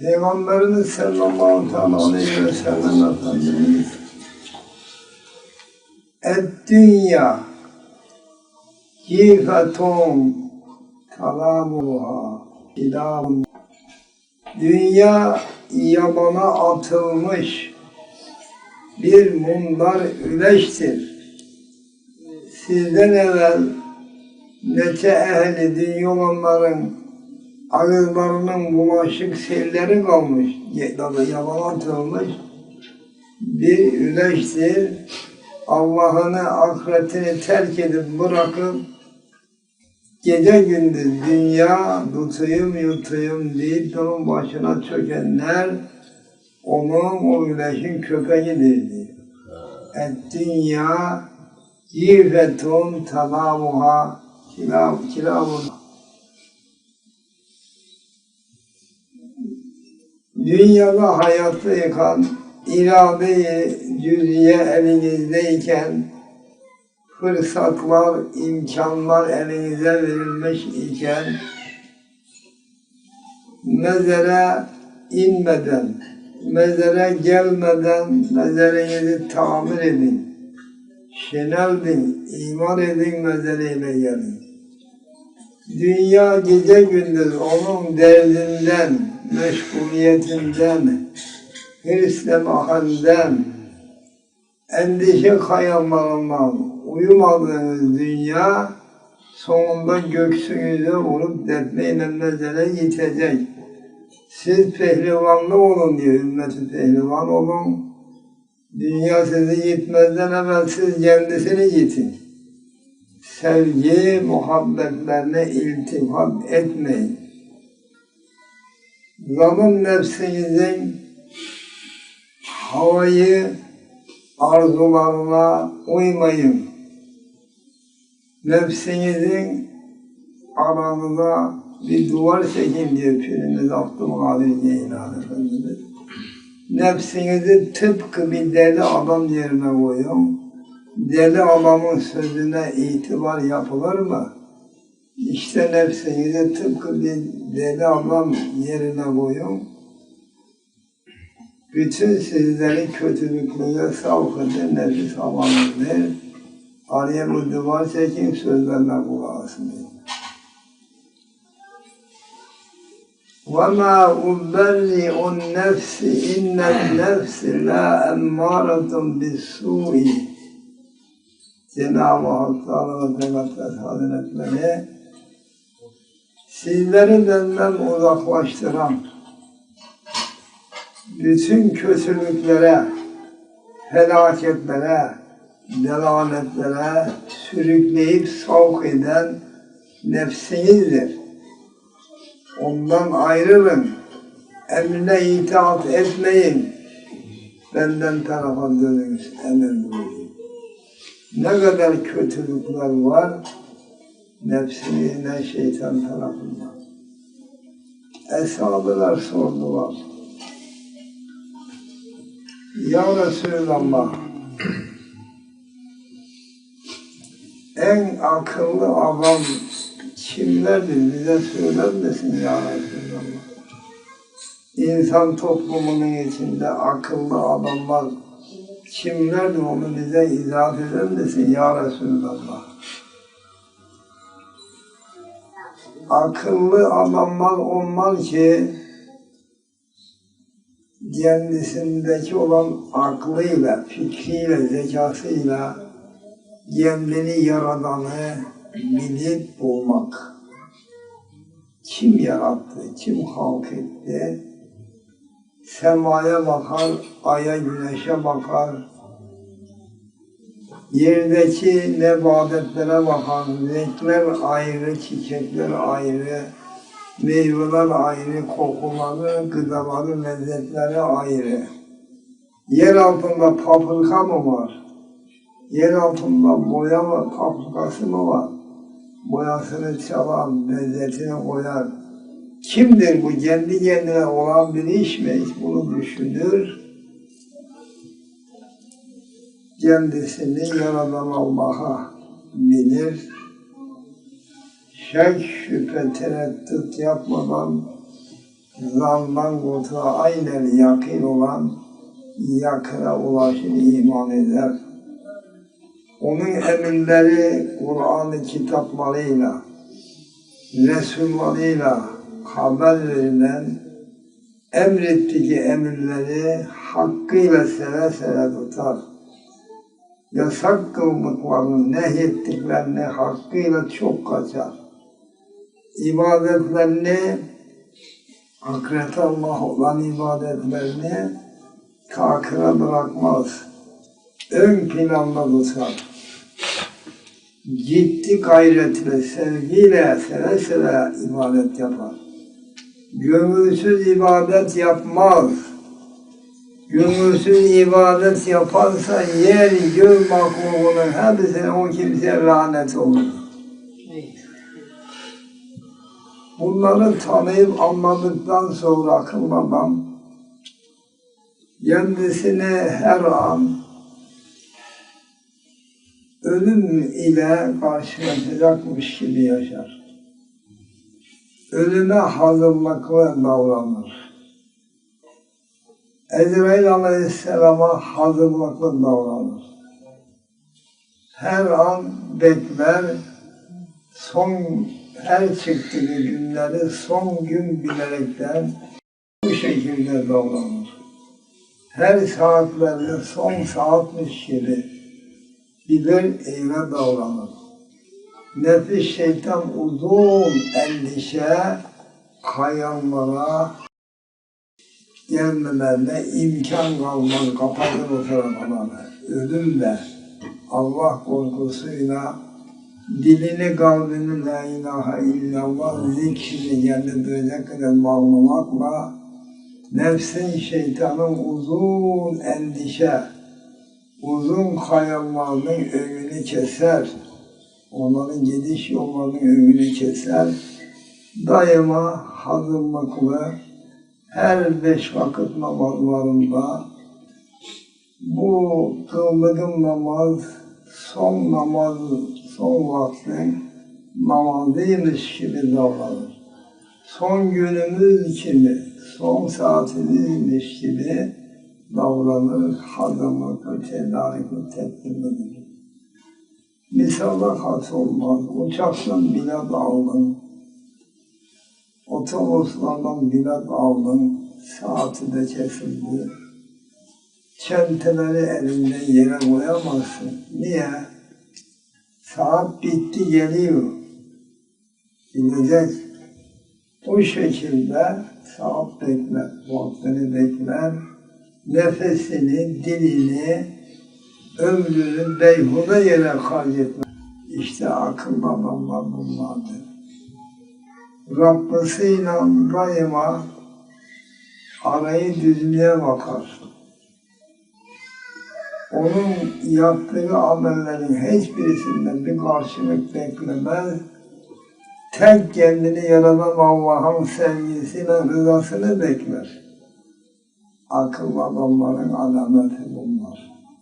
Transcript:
Peygamberimiz sallallahu aleyhi ve sellem Efendimiz dünya Gifetun Kalamuha İlahun Dünya yabana atılmış bir mumlar üleştir. Sizden evvel nece ehli dünya olanların ağızlarının bulaşık selleri kalmış, yaban atılmış bir üleştir. Allah'ını, ahiretini terk edip bırakıp gece gündüz dünya tutayım yutayım deyip onun başına çökenler onun o güneşin köpeğidir diyor. Et dünya yifetun tanamuha kilav kilavun Dünyada hayatı yıkan iradeyi cüziye elinizdeyken fırsatlar, imkanlar elinize verilmiş iken mezere inmeden, mezere gelmeden mezarenizi tamir edin. Şenaldin, iman edin mezereyle gelin. Dünya gece gündüz onun derdinden, meşguliyetinden, hırsla mahalden, endişe kayanlarından uyumadığınız dünya sonunda göksünüze vurup defneyle mezere yitecek. Siz pehlivanlı olun diyor ümmeti pehlivan olun. Dünya sizi yitmezden evvel siz kendisini yitin. Sevgi, muhabbetlerine iltifat etmeyin. Zalim nefsinizin havayı arzularına uymayın. Nefsinizin aranıza bir duvar çekin diyor Pirimiz Abdülkadir Geylani Efendimiz. Nefsinizi tıpkı bir deli adam yerine koyun. Deli adamın sözüne itibar yapılır mı? İşte nefsinizi tıpkı bir deli adam yerine koyun. Bütün sizleri kötülüklüğe savk eden nefis havanızdır. Araya bu duvar çekin sözlerine kulak asın. وَمَا أُبَرِّئُ النَّفْسِ إِنَّ النَّفْسِ لَا اَمَّارَةٌ بِالسُّوءِ Cenab-ı Hak Teala ve Tekaddes Hazretleri sizleri benden uzaklaştıran bütün kötülüklere, felaketlere, delaletlere sürükleyip savk eden nefsinizdir. Ondan ayrılın, emrine itaat etmeyin, benden tarafa dönünüz, emir buyuruyor. Ne kadar kötülükler var, nefsinizden şeytan tarafından. Eshabılar sordular. Ya Resulallah, en akıllı adam kimlerdir bize söyler misin ya Resulallah? İnsan toplumunun içinde akıllı adamlar kimlerdir onu bize izah eder misin ya Resulallah? Akıllı adamlar onlar ki kendisindeki olan aklıyla, fikriyle, zekasıyla kendini yaradanı bilip bulmak. Kim yarattı, kim halk etti? Semaya bakar, aya, güneşe bakar. Yerdeki nebatetlere bakar. Renkler ayrı, çiçekler ayrı. Meyveler ayrı, kokuları, gıdaları, lezzetleri ayrı. Yer altında paprika mı var? Yer altında boya mı, paprikası mı var? Boyasını çalan, lezzetini koyar. Kimdir bu? Kendi kendine olan bir iş mi? Bunu düşünür. Kendisini yaradan Allah'a bilir şek, şüphe, tereddüt yapmadan zandan korkar, aynen yakın olan yakına ulaşır, iman eder. Onun emirleri Kur'an-ı kitaplarıyla, Resullarıyla haber verilen emrettiği emirleri hakkıyla seve seve tutar. Yasak kıldıklarını, nehyettiklerini hakkıyla çok kaçar. İbadetlerini, ahirete Allah olan ibadetlerini takire bırakmaz. Ön planda tutar. Ciddi gayretle, sevgiyle, seve seve ibadet yapar. Gönülsüz ibadet yapmaz. Gönülsüz ibadet yaparsa yer, gök mahlukının hepsine o kimseye lanet olur. Bunları tanıyıp anladıktan sonra akıl babam kendisine her an ölüm ile karşılaşacakmış gibi yaşar. Ölüme hazırlıklı davranır. Ezrail Aleyhisselam'a hazırlıklı davranır. Her an bekler, son her çıktığı günleri son gün bilerekten bu şekilde davranır. Her saatlerini son saatmiş gibi bilir eyle davranır. Nefis şeytan uzun endişe kayanlara gelmelerine imkan kalmaz, kapatır o taraflarını. Ölümle, Allah korkusuyla dilini kalbini la ilahe illallah zikrini kendi duyacak kadar bağlamakla nefsin şeytanın uzun endişe, uzun hayallarının önünü keser. Onların gidiş yollarının önünü keser. Daima hazırlıklı her beş vakit namazlarında bu kıldığım namaz son namaz, son vaktin namazıymış gibi davranır. Son günümüz gibi, son saatimizmiş gibi davranır, hazırlıklı, tedarikli, tedbirlidir. Misala has olmaz, uçaktan bilet aldın, otobüslerden bilet aldın, saati de kesildi. Çenteleri elinden yere koyamazsın. Niye? Saat bitti geliyor. Gidecek. O şekilde saat bekler, vaktini bekler, nefesini, dilini, ömrünü beyhude yere harcetmez. İşte akıl adamlar bunlardır. Rabbisiyle daima arayı düzlüğe bakar. Onun yaptığı amellerin hiçbirisinden bir karşılık beklemez. Tek kendini yaratan Allah'ın sevgisiyle rızasını bekler. Akıl adamların alameti bunlar.